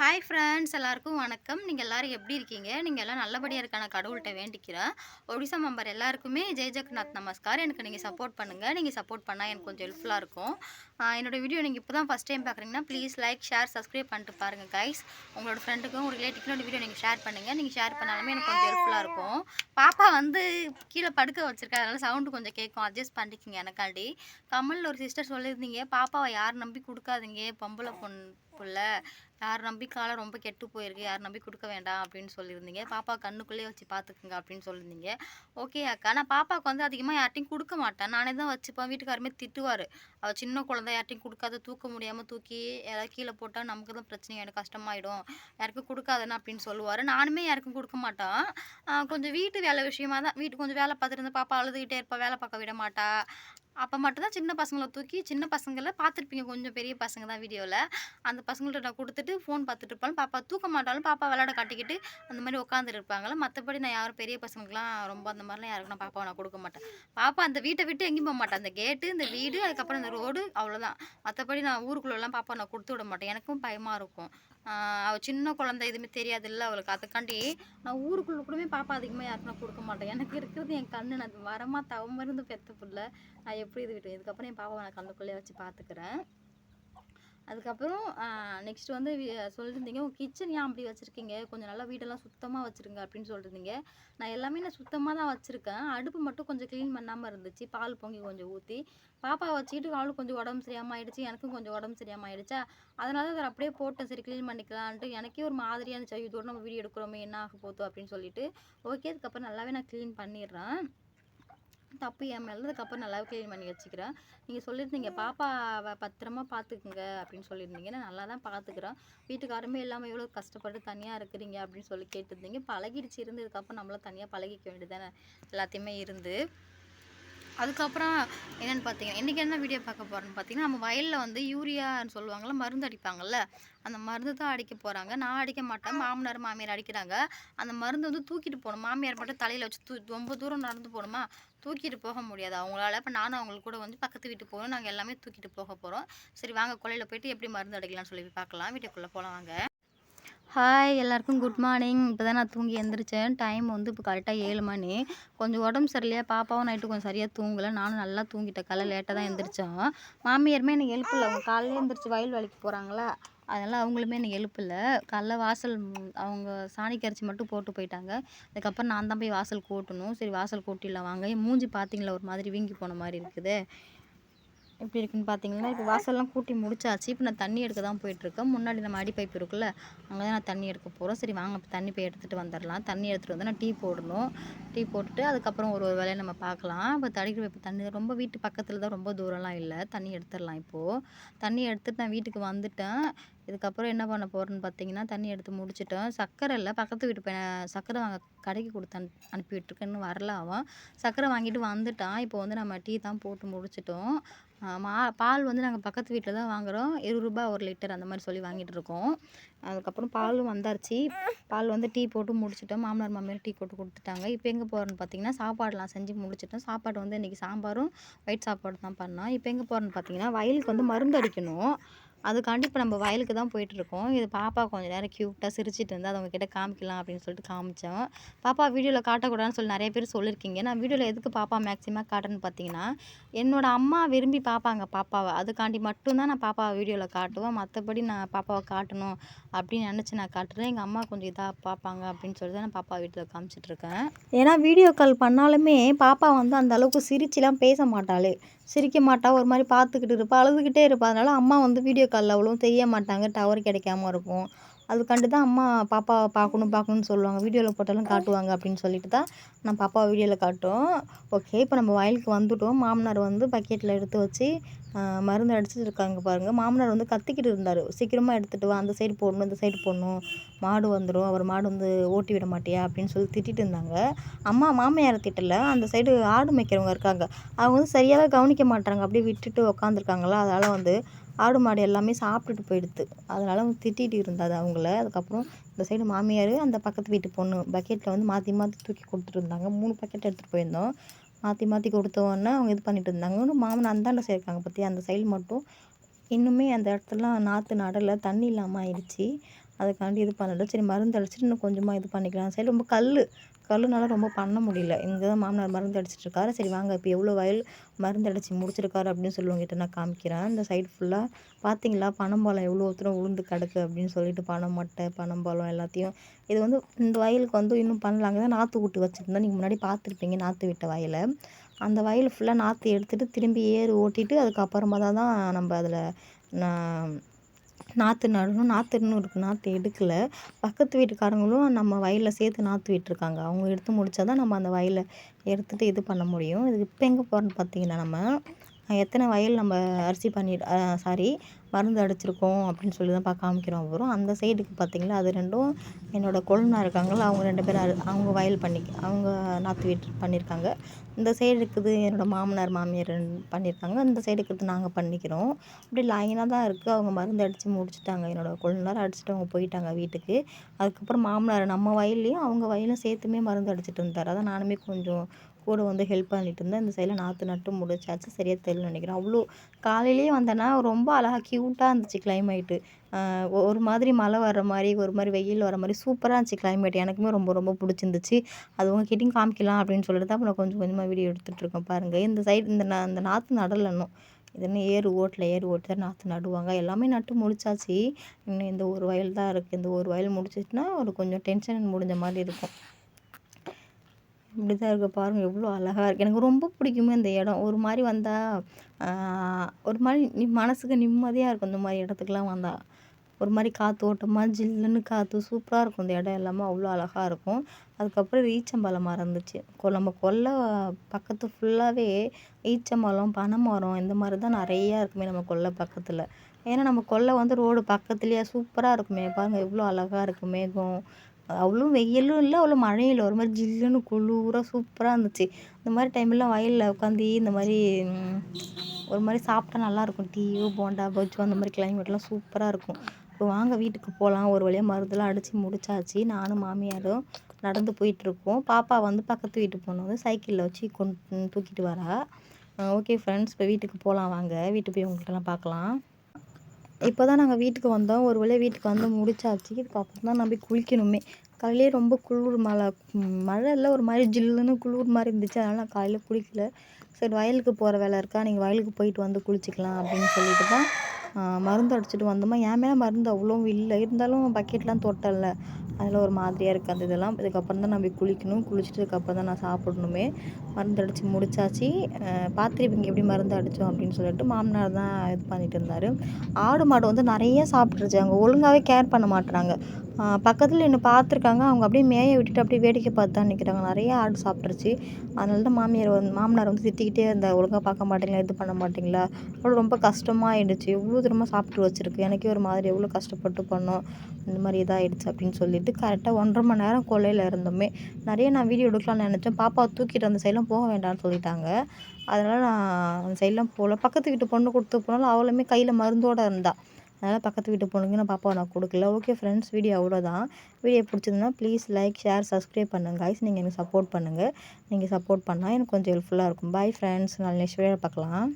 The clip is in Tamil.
ஹாய் ஃப்ரெண்ட்ஸ் எல்லாருக்கும் வணக்கம். நீங்கள் எல்லோரும் எப்படி இருக்கீங்க? நீங்கள் எல்லாம் நல்லபடியாக இருக்கான கடவுள்கிட்ட வேண்டிக்கிறேன். ஒடிசா மெம்பர் எல்லாருக்குமே ஜெய் ஜெகநாத் நமஸ்கார். எனக்கு நீங்கள் சப்போர்ட் பண்ணுங்கள் நீங்கள் சப்போர்ட் பண்ணால் எனக்கு கொஞ்சம் ஹெல்ப்ஃபுல்லாக இருக்கும். என்னோடய என்னோட வீடியோ நீங்கள் இப்போ தான் ஃபஸ்ட் டைம் பார்க்குறீங்கன்னா ப்ளீஸ் லைக் ஷேர் சப்ஸ்கிரைப் பண்ணிட்டு பாருங்கள் கைஸ் உங்களோட ஃப்ரெண்டுக்கும் ஒரு ரிலேட்டிவ்க்கும் வீடியோ நீங்கள் ஷேர் பண்ணுங்கள் நீங்கள் ஷேர் பண்ணாலுமே எனக்கு கொஞ்சம் ஹெல்ப்ஃபுல்லாக இருக்கும். பாப்பா வந்து கீழே படுக்க வச்சுருக்கா அதனால் சவுண்டு கொஞ்சம் கேட்கும் அட்ஜஸ்ட் பண்ணிக்கிங்க எனக்காண்டி. கமலில் ஒரு சிஸ்டர் சொல்லியிருந்தீங்க. பாப்பாவை யார் நம்பி கொடுக்காதீங்க பொம்பளை பொண்ணு புள்ள. யார் நம்பி காலம் ரொம்ப கெட்டு போயிருக்கு யார் நம்பி கொடுக்க வேண்டாம் அப்படின்னு சொல்லியிருந்தீங்க. பாப்பா கண்ணுக்குள்ளேயே வச்சு பார்த்துக்குங்க அப்படின்னு சொல்லியிருந்தீங்க. ஓகே அக்கா. நான் பாப்பாவுக்கு வந்து அதிகமாக யார்ட்டையும் கொடுக்க மாட்டேன். நானே தான் வச்சுப்பேன். வீட்டுக்காருமே திட்டுவார். அவள் சின்ன குழந்தை யார்ட்டையும் கொடுக்காத தூக்க முடியாமல் தூக்கி ஏதாவது கீழே போட்டால் நமக்கு தான் பிரச்சனை எனக்கு கஷ்டமாயிடும். யாருக்கும் கொடுக்காதன்னு அப்படின்னு சொல்லுவார். நானுமே யாருக்கும் கொடுக்க மாட்டேன். கொஞ்சம் வீட்டு வேலை விஷயமா தான் வீட்டு கொஞ்சம் வேலை பார்த்துட்டு இருந்தா பாப்பா அழுதுகிட்டே இருப்பா. வேலை பார்க்க விட மாட்டா. அப்போ மட்டும்தான் சின்ன பசங்களை தூக்கி சின்ன பசங்களை பார்த்துருப்பீங்க. கொஞ்சம் பெரிய பசங்க தான் வீடியோவில் அந்த பசங்கள்ட்ட நான் கொடுத்துட்டு ஃபோன் பார்த்துட்டு இருப்பாலும் பாப்பா தூக்க மாட்டாலும் பாப்பா விளையாட காட்டிக்கிட்டு அந்த மாதிரி உட்காந்துட்டு மற்றபடி நான் யாரும் பெரிய பசங்களுக்குலாம் ரொம்ப அந்த மாதிரிலாம் யாருக்கும் நான் பாப்பாவை நான் கொடுக்க மாட்டேன். பாப்பா அந்த வீட்டை விட்டு எங்கேயும் போக மாட்டேன் அந்த கேட்டு இந்த வீடு அதுக்கப்புறம் இந்த ரோடு அவ்வளோதான் மற்றபடி நான் ஊருக்குள்ளெல்லாம் பாப்பா நான் கொடுத்து விட மாட்டேன். எனக்கும் பயமாக இருக்கும். அவள் சின்ன குழந்தை எதுவுமே தெரியாதுல்ல அவளுக்கு. அதுக்காண்டி நான் ஊருக்குள்ளே கூடவே பாப்பா அதிகமாக யாருக்குனா கொடுக்க மாட்டேன். எனக்கு இருக்கிறது என் கண்ணு. நான் வரமா தவமருந்து பெத்த புள்ள. நான் எப்படி இது விட்டேன் இதுக்கப்புறம் என் பாப்பாவை நான் கண்ணுக்குள்ளேயே வச்சு பார்த்துக்கிறேன் அதுக்கப்புறம் நெக்ஸ்ட் வந்து சொல்லியிருந்தீங்க உங்கள் கிச்சன் ஏன் அப்படி வச்சுருக்கீங்க? கொஞ்சம் நல்லா வீடெல்லாம் சுத்தமாக வச்சுருங்க அப்படின்னு சொல்லியிருந்தீங்க நான் எல்லாமே நான் சுத்தமாக தான் வச்சுருக்கேன். அடுப்பு மட்டும் கொஞ்சம் க்ளீன் பண்ணாமல் இருந்துச்சு. பால் பொங்கி கொஞ்சம் ஊற்றி பாப்பா வச்சுக்கிட்டு அவளுக்கு கொஞ்சம் உடம்பு சரியாமல் ஆயிடுச்சு. எனக்கும் கொஞ்சம் உடம்பு சரியாமல் ஆயிடுச்சா? அதனால அதை அப்படியே போட்டேன். சரி க்ளீன் பண்ணிக்கலான்ட்டு எனக்கே ஒரு மாதிரியாக இருந்துச்சு. இதோட நம்ம வீடியோ எடுக்கிறோமே என்ன ஆக போதும் அப்படின்னு சொல்லிட்டு. ஓகே அதுக்கப்புறம் நல்லாவே நான் க்ளீன் பண்ணிடுறேன். தப்பு என் மேலே அதுக்கப்புறம் நல்லாவே க்ளீன் பண்ணி வச்சுக்கிறேன். நீங்கள் சொல்லியிருந்தீங்க பாப்பாவை பத்திரமா பார்த்துக்குங்க அப்படின்னு சொல்லியிருந்தீங்க. நான் நல்லா தான் பார்த்துக்கிறேன் வீட்டுக்காரமே இல்லாமல் எவ்வளோ கஷ்டப்பட்டு தனியாக இருக்கிறீங்க அப்படின்னு சொல்லி கேட்டிருந்தீங்க. பழகிடுச்சு இருந்ததுக்கப்புறம் நம்மளும் தனியாக பழகிக்க வேண்டியதானே எல்லாத்தையுமே இருந்து. அதுக்கப்புறம் என்னென்னு பார்த்தீங்கன்னா இன்றைக்கி என்ன வீடியோ பார்க்க போகிறோன்னு பார்த்தீங்கன்னா நம்ம வயலில் வந்து யூரியான்னு சொல்லுவாங்கள்ல மருந்து அடிப்பாங்கள்ல அந்த மருந்து தான் அடிக்க போகிறாங்க நான் அடிக்க மாட்டேன் மாமனார் மாமியார் அடிக்கிறாங்க. அந்த மருந்து வந்து தூக்கிட்டு போகணும். மாமியார் மட்டும் தலையில் வச்சு தூ ரொம்ப தூரம் நடந்து போகணுமா? தூக்கிட்டு போக முடியாது. அவங்களால. இப்போ நானும் அவங்களுக்கு கூட வந்து பக்கத்து வீட்டு போகிறோம் நாங்கள் எல்லாமே தூக்கிட்டு போக போகிறோம் சரி வாங்க கொல்லையில் போயிட்டு எப்படி மருந்து அடிக்கலாம்னு சொல்லி பார்க்கலாம். வீட்டுக்குள்ளே போகலாம் வாங்க. ஹாய் எல்லாருக்கும் குட் மார்னிங் இப்போ தான் நான் தூங்கி எழுந்திரிச்சேன் டைம் வந்து இப்போ கரெக்டாக ஏழு மணி. கொஞ்சம் உடம்பு சரியில்லையா? பாப்பாவும் நைட்டு கொஞ்சம் சரியாக தூங்கலை. நானும் நல்லா தூங்கிட்டேன். காலைல லேட்டாக தான் எழுந்திரிச்சோம் மாமியாருமே எனக்கு எழுப்பில்ல அவங்க காலையில் எழுந்திரிச்சு வயல் வேலைக்கு போகிறாங்களா அதனால் அவங்களுமே எனக்கு எழுப்பில்ல காலைல வாசல் அவங்க சாணி கரைச்சி மட்டும் போட்டு போயிட்டாங்க. அதுக்கப்புறம் நான் தான் போய் வாசல் கூட்டணும். சரி வாசல் கூட்டிடலாம் வாங்க. என் மூஞ்சி பார்த்தீங்களா ஒரு மாதிரி வீங்கி போன மாதிரி இருக்குது. எப்படி இருக்குன்னு பார்த்தீங்கன்னா இப்போ வாசல்லாம் கூட்டி முடிச்சாச்சு. இப்போ நான் தண்ணி எடுக்க தான் போயிட்டுருக்கேன். முன்னாடி நம்ம அடி பைப் இருக்குல்ல அங்கே தான் நான் தண்ணி எடுக்க போகிறோம் சரி வாங்க இப்போ தண்ணி போய் எடுத்துகிட்டு வந்துடலாம். தண்ணி எடுத்துகிட்டு வந்து நான் டீ போடணும். டீ போட்டுட்டு அதுக்கப்புறம் ஒரு ஒரு வேலையை நம்ம பார்க்கலாம். இப்போ தடிக்கிற இப்போ தண்ணி ரொம்ப வீட்டு பக்கத்தில் தான் ரொம்ப தூரம்லாம் இல்லை. தண்ணி எடுத்துடலாம் இப்போது தண்ணி எடுத்துகிட்டு நான் வீட்டுக்கு வந்துட்டேன். இதுக்கப்புறம் என்ன பண்ண போகிறேன்னு பார்த்தீங்கன்னா தண்ணி எடுத்து முடிச்சிட்டோம். சர்க்கரை இல்லை பக்கத்து வீட்டு பையன் சர்க்கரை வாங்க கடைக்கு கொடுத்து அனு அனுப்பி இன்னும் வரல அவன். சர்க்கரை வாங்கிட்டு வந்துட்டான். இப்போ வந்து நம்ம டீ தான் போட்டு முடிச்சிட்டோம். மா பால் வந்து நாங்கள் பக்கத்து வீட்டில் தான் வாங்குகிறோம் இருபது ரூபாய் ஒரு லிட்டர் அந்த மாதிரி சொல்லி வாங்கிட்டு இருக்கோம். அதுக்கப்புறம் பாலும் வந்தாச்சு. பால் வந்து டீ போட்டு முடிச்சிட்டோம். மாமனார் மாமியார் டீ போட்டு கொடுத்துட்டாங்க. இப்போ எங்கே போகிறோன்னு பார்த்தீங்கன்னா சாப்பாடுலாம் செஞ்சு முடிச்சிட்டோம். சாப்பாடு வந்து இன்றைக்கி சாம்பாரும் ஒயிட் சாப்பாடு தான் பண்ணோம். இப்போ எங்கே போகிறோன்னு பார்த்தீங்கன்னா வயலுக்கு வந்து மருந்து அடிக்கணும். அதுக்காண்டி இப்போ நம்ம வயலுக்கு தான் போயிட்டுருக்கோம். இது பாப்பா கொஞ்ச நேரம் க்யூட்டாக சிரிச்சிட்டு இருந்தால் அதை உங்ககிட்ட காமிக்கலாம் அப்படின்னு சொல்லிட்டு காமிச்சோம் பாப்பா வீடியோவில் காட்டக்கூடாதுன்னு சொல்லி நிறைய பேர் சொல்லியிருக்கீங்க. நான் வீடியோவில் எதுக்கு பாப்பா மேக்ஸிமம் காட்டுறேன்னு பார்த்தீங்கன்னா என்னோடய அம்மா விரும்பி பார்ப்பாங்க பாப்பாவை. அதுக்காண்டி மட்டும்தான் நான் பாப்பாவை வீடியோவில் காட்டுவேன். மற்றபடி நான் பாப்பாவை காட்டணும் அப்படின்னு நினச்சி நான் காட்டுறேன். எங்கள் அம்மா கொஞ்சம் இதாக பார்ப்பாங்க அப்படின்னு சொல்லி தான் நான் பாப்பா வீட்டில் காமிச்சிட்ருக்கேன் ஏன்னா வீடியோ கால் பண்ணாலுமே பாப்பா வந்து அந்த அளவுக்கு சிரிச்சுலாம் பேச மாட்டாள். சிரிக்க மாட்டா. ஒரு மாதிரி பார்த்துக்கிட்டு இருப்பா அழுதுகிட்டே இருப்பா. அதனால் அம்மா வந்து வீடியோ காலில் அவ்வளோ தெரிய மாட்டாங்க டவர் கிடைக்காம இருக்கும். அதுக்காண்டி தான் அம்மா பாப்பாவை பார்க்கணும் பார்க்கணும்னு சொல்லுவாங்க. வீடியோவில் போட்டாலும் காட்டுவாங்க அப்படின்னு சொல்லிட்டு தான் நான் பாப்பாவை வீடியோவில் காட்டும். ஓகே இப்போ நம்ம வயலுக்கு வந்துட்டோம். மாமனார் வந்து பக்கெட்டில் எடுத்து வச்சு மருந்து அடிச்சிட்டு இருக்காங்க பாருங்கள் மாமனார் வந்து கத்திக்கிட்டு இருந்தார். சீக்கிரமாக எடுத்துகிட்டு வா அந்த சைடு போடணும் இந்த சைடு போடணும். மாடு வந்துடும் அவர் மாடு வந்து ஓட்டி விட மாட்டியா? அப்படின்னு சொல்லி திட்டிட்டு இருந்தாங்க. அம்மா மாமியாரை திட்டல. அந்த சைடு ஆடு மேய்க்கிறவங்க இருக்காங்க. அவங்க வந்து சரியாகவே கவனிக்க மாட்டாங்க அப்படியே விட்டுட்டு உக்காந்துருக்காங்களா? அதனால் வந்து ஆடு மாடு எல்லாமே சாப்பிட்டுட்டு போயிடுது அதனால அவங்க திட்டிகிட்டு இருந்தாது அவங்கள. அதுக்கப்புறம் இந்த சைடு மாமியார் அந்த பக்கத்து வீட்டு பொண்ணு பக்கெட்டில் வந்து மாற்றி மாற்றி தூக்கி கொடுத்துட்டு இருந்தாங்க. மூணு பக்கெட் எடுத்துகிட்டு போயிருந்தோம். மாற்றி மாற்றி கொடுத்தோன்னே அவங்க இது பண்ணிட்டு இருந்தாங்க. இன்னும் மாமன் அந்தாண்ட சேர்க்காங்க பற்றி அந்த சைடு மட்டும். இன்னுமே அந்த இடத்துலலாம் நாற்று நடலை தண்ணி இல்லாமல் ஆயிடுச்சு. அதுக்காண்டி இது பண்ணல. சரி மருந்து அடிச்சுட்டு இன்னும் கொஞ்சமாக இது பண்ணிக்கலாம். சரி ரொம்ப கல் கல்லுனால ரொம்ப பண்ண முடியல. இங்கே தான் மாமனார் மருந்து அடிச்சிட்ருக்காரு. சரி வாங்க இப்போ எவ்வளோ வயல் மருந்து அடித்து முடிச்சிருக்காரு அப்படின்னு சொல்லுவங்ககிட்ட நான் காமிக்கிறேன். இந்த சைடு ஃபுல்லாக பார்த்தீங்களா பனம்பழம் எவ்வளோ தூரம் உளுந்து கிடக்கு அப்படின்னு சொல்லிட்டு பனை மட்டை பனம்பழம் எல்லாத்தையும். இது வந்து இந்த வயலுக்கு வந்து இன்னும் பண்ணலாங்க தான் நாற்று விட்டு வச்சுருந்தேன் நீங்கள் முன்னாடி பார்த்துருப்பீங்க நாற்று விட்ட வயலை. அந்த வயல் ஃபுல்லாக நாற்று எடுத்துகிட்டு திரும்பி ஏறு ஓட்டிட்டு அதுக்கப்புறமா தான் நம்ம அதில் நான் நாற்று நடணும் நாற்று இன்னும் இருக்குது நாற்று எடுக்கல. பக்கத்து வீட்டுக்காரங்களும் நம்ம வயலில் சேர்த்து நாற்று விட்டுருக்காங்க. அவங்க எடுத்து முடித்தா தான் நம்ம அந்த வயலை எடுத்துகிட்டு இது பண்ண முடியும். இது இப்போ எங்கே போகிறோன்னு பார்த்தீங்கன்னா நம்ம எத்தனை வயல் நம்ம அரிசி பண்ணி சாரி மருந்து அடிச்சிருக்கோம் அப்படின்னு சொல்லி தான் பார்க்க காமிக்கிறோம் வரும் அந்த சைடுக்கு பார்த்தீங்களா அது ரெண்டும் என்னோடய கொழுந்தனார் இருக்காங்களா அவங்க ரெண்டு பேரும் அவங்க வயல் பண்ணி அவங்க நாற்று விட்டு பண்ணியிருக்காங்க. இந்த சைடு இருக்குது என்னோடய மாமனார் மாமியார் பண்ணியிருக்காங்க. இந்த சைடு இருக்கிறது நாங்கள் பண்ணிக்கிறோம். அப்படி லைனாக தான் இருக்குது அவங்க மருந்து அடித்து முடிச்சுட்டாங்க. என்னோடய கொழுந்தனார் அடிச்சுட்டு அவங்க போயிட்டாங்க வீட்டுக்கு. அதுக்கப்புறம் மாமனார் நம்ம வயல்லையும் அவங்க வயலும் சேர்த்துமே மருந்து அடிச்சிட்டு இருந்தார் அதான் நானுமே கொஞ்சம் கூட வந்து ஹெல்ப் பண்ணிட்டு இருந்தேன். இந்த சைடில் நாற்று நட்டு முடிச்சாச்சு. சரியாக தெரியல நினைக்கிறேன். அவ்வளோ காலையிலேயே வந்தேன்னா ரொம்ப அழகாக க்யூட்டாக இருந்துச்சு கிளைமேட்டு ஒரு மாதிரி மழை வர்ற மாதிரி ஒரு மாதிரி வெயில் வர மாதிரி சூப்பராக இருந்துச்சு கிளைமேட் எனக்குமே ரொம்ப ரொம்ப பிடிச்சிருந்துச்சு. அது உங்ககிட்டையும் காமிக்கலாம் அப்படின்னு சொல்லிட்டு தான் நான் கொஞ்சம் கொஞ்சமாக வீடியோ எடுத்துகிட்ருக்கேன் பாருங்கள் இந்த சைடு இந்த நான் இந்த நாற்று நடலன்னும் இதுன்னு இன்னும் ஏர் ஓட்டல ஏர் ஓட்டி தான் நாற்று நடுவாங்க. எல்லாமே நட்டு முடிச்சாச்சு. இன்னும் இந்த ஒரு வயல் தான் இருக்குது இந்த ஒரு வயல் முடிச்சிட்டுனா ஒரு கொஞ்சம் டென்ஷன் முடிஞ்ச மாதிரி இருக்கும். இப்படி தான் இருக்குது பாருங்கள் எவ்வளோ அழகாக இருக்குது எனக்கு ரொம்ப பிடிக்குமே இந்த இடம். ஒரு மாதிரி வந்தால் ஒரு மாதிரி நி மனதுக்கு நிம்மதியாக இருக்கும் இந்த மாதிரி இடத்துக்குலாம் வந்தால் ஒரு மாதிரி காற்று ஓட்டமாக ஜில்லுன்னு காற்று சூப்பராக இருக்கும் இந்த இடம் எல்லாமே. அவ்வளோ அழகாக இருக்கும். அதுக்கப்புறம் ஈச்சம்பழம் மரம் இருந்துச்சு. கொ நம்ம கொல்லை பக்கத்து ஃபுல்லாகவே ஈச்சம்பழம் பனை மரம் இந்த மாதிரி தான் நிறையா இருக்குமே நம்ம கொல்லை பக்கத்தில். ஏன்னா நம்ம கொல்லை வந்து ரோடு பக்கத்துலேயே சூப்பராக இருக்குமே. பாருங்கள் எவ்வளோ அழகாக இருக்குது மேகம் அவ்வளோ வெயிலும் இல்லை அவ்வளோ மழையும் இல்லை. ஒரு மாதிரி ஜில்லுன்னு குளிராக சூப்பராக இருந்துச்சு. இந்த மாதிரி டைம்லாம் வயலில் உட்காந்து இந்த மாதிரி ஒரு மாதிரி சாப்பிட்டா நல்லாயிருக்கும் டீயோ போண்டா பஜ்ஜோ அந்த மாதிரி கிளைமேட்லாம் சூப்பராக இருக்கும். இப்போ வாங்க வீட்டுக்கு போகலாம் ஒரு வழியாக மருந்துலாம் அடித்து முடிச்சாச்சு. நானும் மாமியாரும் நடந்து போயிட்டுருக்கோம் பாப்பா வந்து பக்கத்து வீட்டு பொண்ணு வந்து சைக்கிளில் வச்சு கொண்டு தூக்கிட்டு வரா. ஓகே ஃப்ரெண்ட்ஸ் இப்போ வீட்டுக்கு போகலாம் வாங்க. வீட்டு போய் உங்கள்கிட்டலாம் பார்க்கலாம் இப்போ தான் நாங்கள் வீட்டுக்கு வந்தோம். ஒரு வழியாக வீட்டுக்கு வந்து முடிச்சாச்சு. இதுக்கப்புறம் தான் நான் போய் குளிக்கணுமே. காலையிலே ரொம்ப குளிர் மழை மழை இல்லை ஒரு மாதிரி ஜில்லுன்னு குளிர் மாதிரி இருந்துச்சு. அதனால் நான் காலையில் குளிக்கல. சரி வயலுக்கு போகிற வேலை இருக்கா? நீங்கள் வயலுக்கு போயிட்டு வந்து குளிச்சிக்கலாம் அப்படின்னு சொல்லிட்டு தான் மருந்து அடிச்சிட்டு வந்தோமா? என் மேலே மருந்து அவ்வளோவும் இல்லை. இருந்தாலும் பக்கெட்லாம் தொட்டல அதில் ஒரு மாதிரியாக இருக்குது அந்த இதெல்லாம். இதுக்கப்புறம் தான் நம்ம குளிக்கணும். குளிச்சுட்டு தான் நான் சாப்பிடணுமே. மருந்து அடித்து முடிச்சாச்சு. பார்த்துருப்பீங்க எப்படி மருந்து அடித்தோம் அப்படின்னு சொல்லிட்டு மாமனார் தான் இது பண்ணிட்டு இருந்தார். ஆடு மாடு வந்து நிறைய சாப்பிட்ருச்சு அவங்க ஒழுங்காகவே கேர் பண்ண மாட்டுறாங்க பக்கத்தில் என்ன பார்த்துருக்காங்க. அவங்க அப்படியே மேய விட்டுட்டு அப்படியே வேடிக்கை பார்த்து தான் நிற்கிறாங்க நிறைய ஆடு சாப்பிட்ருச்சு அதனால தான் மாமியார் வந்து மாமனார் வந்து திட்டிக்கிட்டே இருந்தால் ஒழுங்காக பார்க்க மாட்டீங்களா? இது பண்ண மாட்டிங்களா? அவ்வளோ ரொம்ப கஷ்டமாக ஆயிடுச்சு எவ்வளோ தூரமாக சாப்பிட்டு வச்சுருக்கு. எனக்கே ஒரு மாதிரி எவ்வளோ கஷ்டப்பட்டு பண்ணோம். இந்த மாதிரி இதாகிடுச்சு அப்படின்னு சொல்லிட்டு கரெக்டாக ஒன்றரை மணி நேரம் கொல்லையில் இருந்தோமே. நிறைய நான் வீடியோ எடுக்கலாம்னு நினச்சேன். பாப்பா தூக்கிட்டு அந்த சைட்லாம் போக வேண்டாம்னு சொல்லிட்டாங்க. அதனால் நான் அந்த சைட்லாம் போகல. பக்கத்து வீட்டு பொண்ணு கொடுத்து போனாலும் அவளுமே கையில் மருந்தோடு இருந்தாள் அதனால் பக்கத்து வீட்டு பொண்ணுங்க நான் பாப்பாவை நான் கொடுக்கல. ஓகே ஃப்ரெண்ட்ஸ் வீடியோ அவ்வளோதான் வீடியோ பிடிச்சிருந்தா ப்ளீஸ் லைக் ஷேர் சப்ஸ்கிரைப் பண்ணுங்கள் கைஸ் நீங்கள் எனக்கு சப்போர்ட் பண்ணுங்கள் நீங்கள் சப்போர்ட் பண்ணால் எனக்கு கொஞ்சம் ஹெல்ப்ஃபுல்லாக இருக்கும். பாய் ஃப்ரெண்ட்ஸ் நான் நெக்ஸ்ட் வீடியோ பார்க்கலாம்.